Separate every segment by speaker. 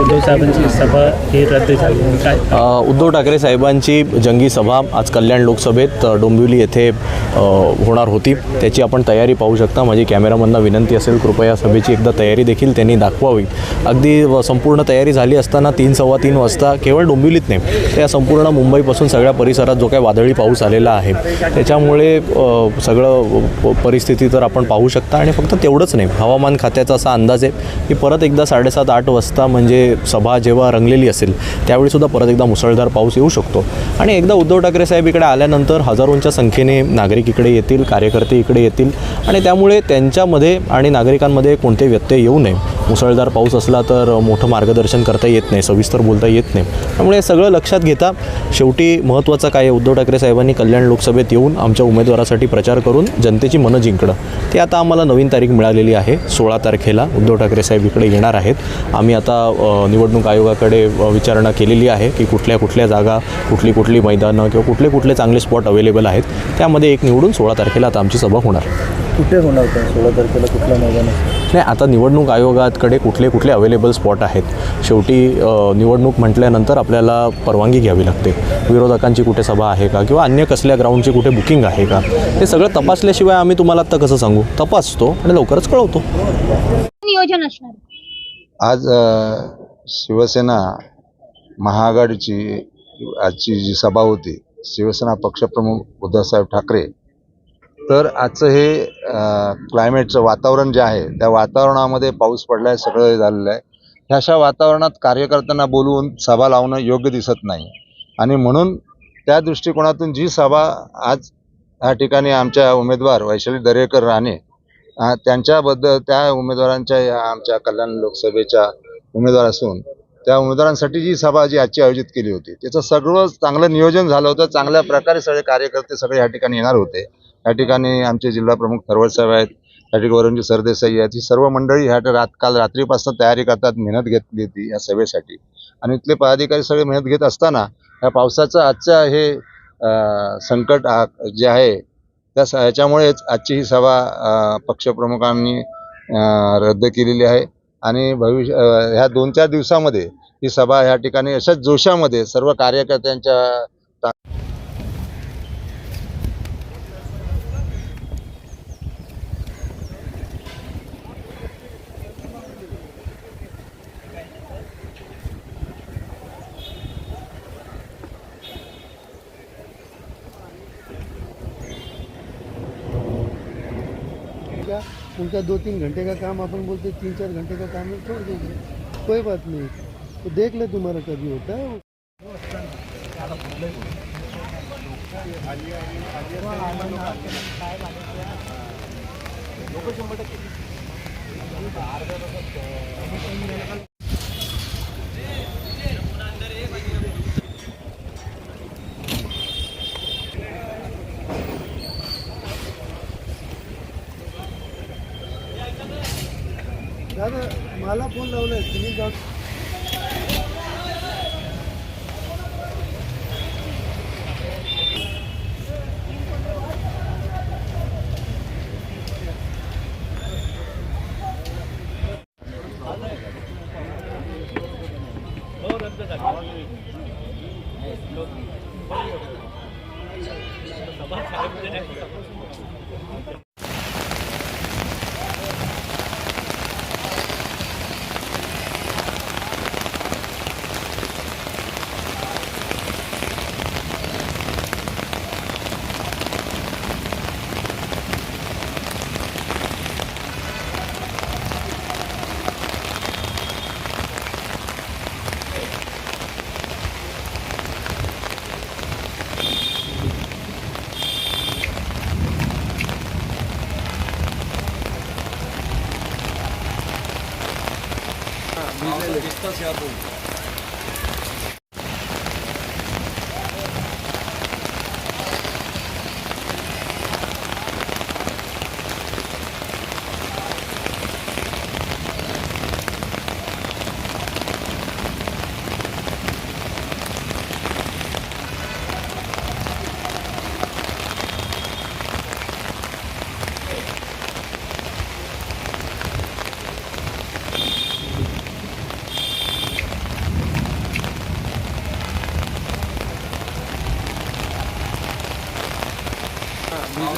Speaker 1: उद्धव साहेबांची सभा ही रद्द झाली. काय?
Speaker 2: उद्धव ठाकरे साहेबांची जंगी सभा आज कल्याण लोकसभेत डोंबिवली येथे होणार होती. त्याची आपण तयारी पाहू शकता. माझी कॅमेरामधना विनंती असेल कृपया सभेची एकदा तयारी देखील त्यांनी दाखवावी. अगदी व- संपूर्ण तयारी झाली असताना तीन सव्वा तीन वाजता केवळ डोंबिवलीत नाही या संपूर्ण मुंबईपासून सगळ्या परिसरात जो काही वादळी पाऊस आलेला आहे त्याच्यामुळे सगळं प- परिस्थिती तर आपण पाहू शकता. आणि फक्त तेवढंच नाही हवामान खात्याचा असा अंदाज आहे की परत एकदा साडेसात आठ वाजता म्हणजे सभा जेव्हा रंगलेली असेल त्यावेळीसुद्धा परत एकदा मुसळधार पाऊस येऊ शकतो. आणि एकदा उद्धव ठाकरे साहेब इकडे आल्यानंतर हजारोंच्या संख्येने नागरिक इकडे येतील कार्यकर्ते इकडे येतील आणि त्यामुळे त्यांच्यामध्ये आणि नागरिकांमध्ये कोणते व्यत्यय येऊ नये. मुसळधार पाऊस असला तर मोठं मार्गदर्शन करता येत नाही सविस्तर बोलता येत नाही. त्यामुळे हे सगळं लक्षात घेता शेवटी महत्त्वाचं काय उद्धव ठाकरे साहेबांनी कल्याण लोकसभेत येऊन आमच्या उमेदवारासाठी प्रचार करून जनतेची मनं जिंकणं. ते आता आम्हाला नवीन तारीख मिळालेली आहे सोळा तारखेला. उद्धव ठाकरे साहेब इकडे येणार आहेत. आम्ही आता निवडणूक आयोगाकडे विचारणा केलेली आहे की कुठल्या कुठल्या जागा कुठली कुठली मैदानं किंवा कुठले कुठले चांगले स्पॉट अवेलेबल आहेत त्यामध्ये एक निवडून सोळा तारखेला आता आमची सभा होणार.
Speaker 3: कुठे होणार? सोळा तारखेला कुठला मैदान?
Speaker 2: नाही आता निवडणूक आयोगाकडे कुठले कुठले अवेलेबल स्पॉट आहेत? शेवटी निवडणूक म्हटल्यानंतर आपल्याला परवानगी घ्यावी लागते. विरोधकांची कुठे सभा आहे का? किंवा अन्य कसल्या ग्राउंडची कुठे बुकिंग आहे का? हे सगळं तपासल्याशिवाय आम्ही तुम्हाला आत्ता कसं सांगू? तपासतो आणि लवकरच कळवतो.
Speaker 4: नियोजन असणार.
Speaker 5: आज शिवसेना महाआघाडीची आजची जी सभा होती शिवसेना पक्षप्रमुख उद्धवसाहेब ठाकरे तर आजचं हे क्लायमेटचं वातावरण जे आहे त्या वातावरणामध्ये पाऊस पडलाय सगळं झालेलं आहे. ह्या अशा वातावरणात कार्यकर्त्यांना बोलवून सभा लावणं योग्य दिसत नाही. आणि म्हणून त्या दृष्टिकोनातून जी सभा आज या ठिकाणी आमच्या उमेदवार वैशाली दरेकर राणे त्यांच्याबद्दल त्या उमेदवारांच्या या आमच्या कल्याण लोकसभेच्या उमेदवार असून त्या उमेदवारांसाठी जी सभा जी आजची आयोजित केली होती त्याचं सगळं चांगलं नियोजन झालं होतं. चांगल्या प्रकारे सगळे कार्यकर्ते सगळे या ठिकाणी येणार होते. या ठिकाणी आमचे जिल्हा प्रमुख थरवड साहेब आहेत या ठिकाणी वरुणजी सरदेसाई आहेत. ही सर्व मंडळी ह्या रात काल रात्रीपासून तयारी करतात मेहनत घेतली होती या सभेसाठी आणि इथले पदाधिकारी सगळे मेहनत घेत असताना या पावसाचं आजच्या हे संकट जे आहे त्या ह्याच्यामुळेच आजची ही सभा पक्षप्रमुखांनी रद्द केलेली आहे. आणि भविष्य ह्या दोन चार दिवसामध्ये ही सभा ह्या ठिकाणी अशाच जोशामध्ये सर्व कार्यकर्त्यांच्या
Speaker 3: क्या उनका दो तीन घंटे का काम अपन बोलते तीन चार घंटे का काम है छोड़ देंगे। कोई बात नहीं। तो देख ले तुम्हारा कभी होता है दादा मला फोन लावलाय. तुम्ही
Speaker 6: Ahora que
Speaker 1: está se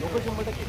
Speaker 1: लोक शंभर टक्के.